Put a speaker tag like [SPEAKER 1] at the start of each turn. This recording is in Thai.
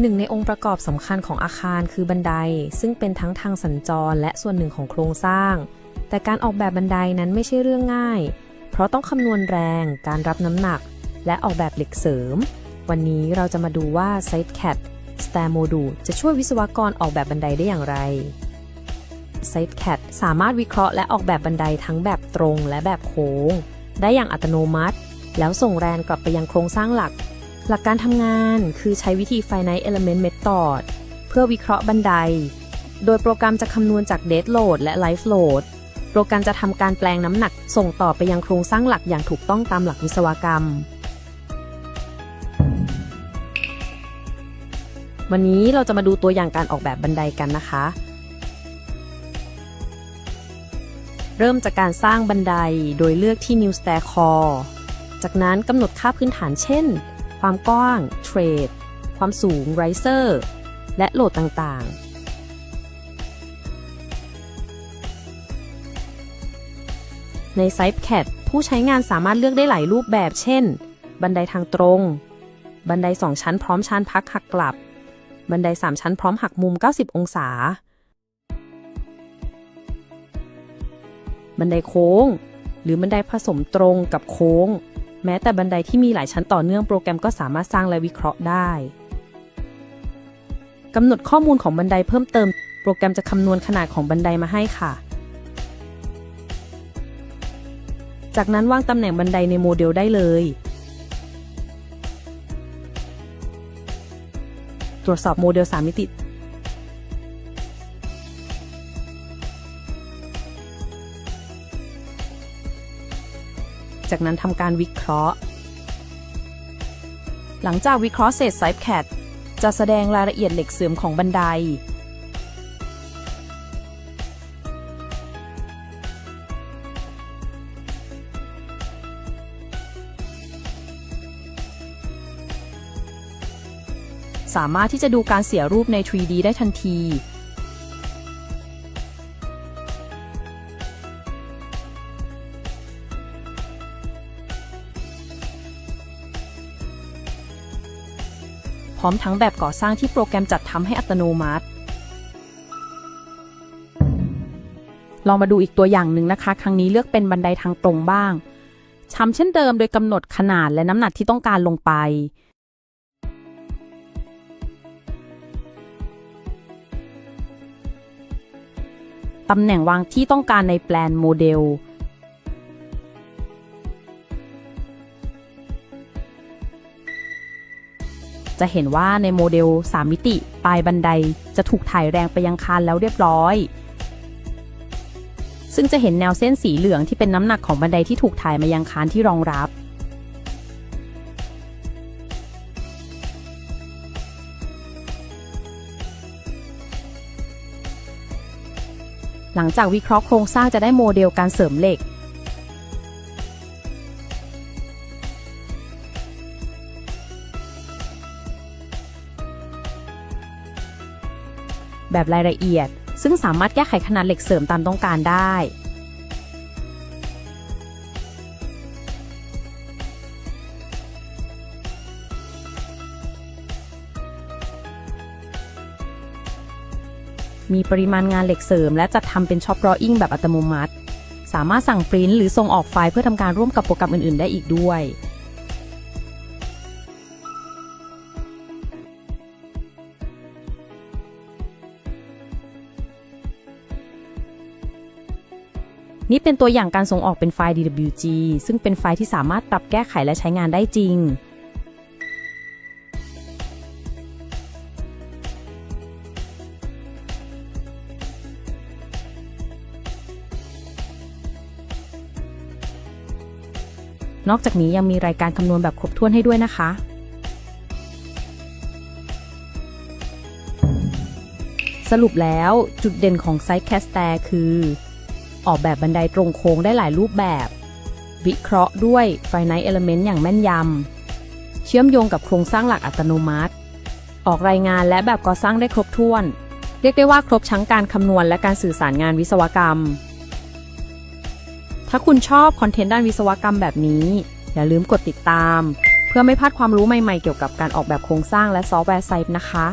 [SPEAKER 1] หนึ่งในองค์ประกอบสำคัญของอาคารคือบันได ซึ่งเป็นทั้งทางสัญจรและส่วนหนึ่งของโครงสร้าง แต่การออกแบบบันไดนั้นไม่ใช่เรื่องง่าย เพราะต้องคำนวณแรง การรับน้ำหนัก และออกแบบเหล็กเสริม วันนี้เราจะมาดูว่า SiteCAD Stair Module จะช่วยวิศวกรออกแบบบันไดได้อย่างไร SiteCAD สามารถวิเคราะห์และออกแบบบันไดทั้งแบบตรงและแบบโค้ง ได้อย่างอัตโนมัติ แล้วส่งแรงกลับไปยังโครงสร้างหลัก หลักการทำงานคือใช้วิธี Finite Element Method เพื่อวิเคราะห์บันได โดยโปรแกรมจะคำนวณจาก Dead Load และ Life Load โปรแกรมจะทำการแปลงน้ำหนักส่งต่อไปยังโครงสร้างหลักอย่างถูกต้องตามหลักวิศวกรรม วันนี้เราจะมาดูตัวอย่างการออกแบบบันไดกันนะคะ เริ่มจากการสร้างบันไดโดยเลือกที่ New Stair Core จากนั้นกำหนดค่าพื้นฐานเช่น ความกว้างเทรด ความสูง Riser และโหลดต่างๆใน SiteCAD ผู้ใช้งานสามารถเลือกได้หลายรูปแบบ เช่น บันไดทางตรง บันได 2 ชั้นพร้อมชานพักหักกลับ บันได 3 ชั้นพร้อมหักมุม 90 องศา บันไดโค้ง หรือบันไดผสมตรงกับโค้ง แม้แต่บันไดที่มีหลายชั้นต่อเนื่องโปรแกรมก็สามารถสร้างและวิเคราะห์ได้กำหนดข้อมูลของบันไดเพิ่มเติม โปรแกรมจะคำนวณขนาดของบันไดมาให้ค่ะ จากนั้นวางตำแหน่งบันไดในโมเดลได้เลย ตรวจสอบโมเดล 3 มิติ จากนั้นทำการวิเคราะห์ หลังจากวิเคราะห์เสร็จ SiteCAD จะแสดงรายละเอียดเหล็กเสริมของบันได สามารถที่จะดูการเสียรูปใน 3D ได้ทันที ร้อมทั้งแบบก่อสร้างที่โปรแกรมจัดทำให้อัตโนมัติ ลองมาดูอีกตัวอย่างหนึ่งนะคะ ครั้งนี้เลือกเป็นบันไดทางตรงบ้างทำเช่นเดิมโดยกำหนดขนาดและน้ำหนักที่ต้องการลงไปตำแหน่งวางที่ต้องการในแปลนโมเดล จะเห็นว่าในโมเดล 3 มิติ ปลายบันไดจะถูกถ่ายแรงไปยังคานแล้วเรียบร้อย ซึ่งจะเห็นแนวเส้นสีเหลืองที่เป็นน้ำหนักของบันไดที่ถูกถ่ายมายังคานที่รองรับ หลังจากวิเคราะห์โครงสร้างจะได้โมเดลการเสริมเหล็ก แบบรายละเอียด ซึ่งสามารถแก้ไขขนาดเหล็กเสริมตามต้องการได้ มีปริมาณงานเหล็กเสริม และจัดทำเป็นช็อปรออิ่งแบบอัตโนมัติ สามารถสั่งปริ้นหรือส่งออกไฟล์เพื่อทำการร่วมกับโปรแกรมอื่น ๆ ได้อีกด้วย นี่เป็นตัวอย่างการส่งออกเป็นไฟล์ DWG ซึ่งเป็นไฟล์ที่สามารถปรับแก้ไขและใช้งานได้จริง นอกจากนี้ยังมีรายการคำนวณแบบครบถ้วนให้ด้วยนะคะสรุปแล้วจุดเด่นของ SiteCAD Stair คือ ออกแบบบันไดตรงโค้งได้หลายรูปแบบ วิเคราะห์ด้วย Finite Element อย่างแม่นยำ เชื่อมโยงกับโครงสร้างหลักอัตโนมัติ ออกรายงานและแบบก่อสร้างได้ครบถ้วน เรียกได้ว่าครบทั้งการคำนวณและการสื่อสารงานวิศวกรรม ถ้าคุณชอบคอนเทนต์ด้านวิศวกรรมแบบนี้ อย่าลืมกดติดตาม เพื่อไม่พลาดความรู้ใหม่ๆ เกี่ยวกับการออกแบบโครงสร้างและซอฟต์แวร์ไซต์นะคะ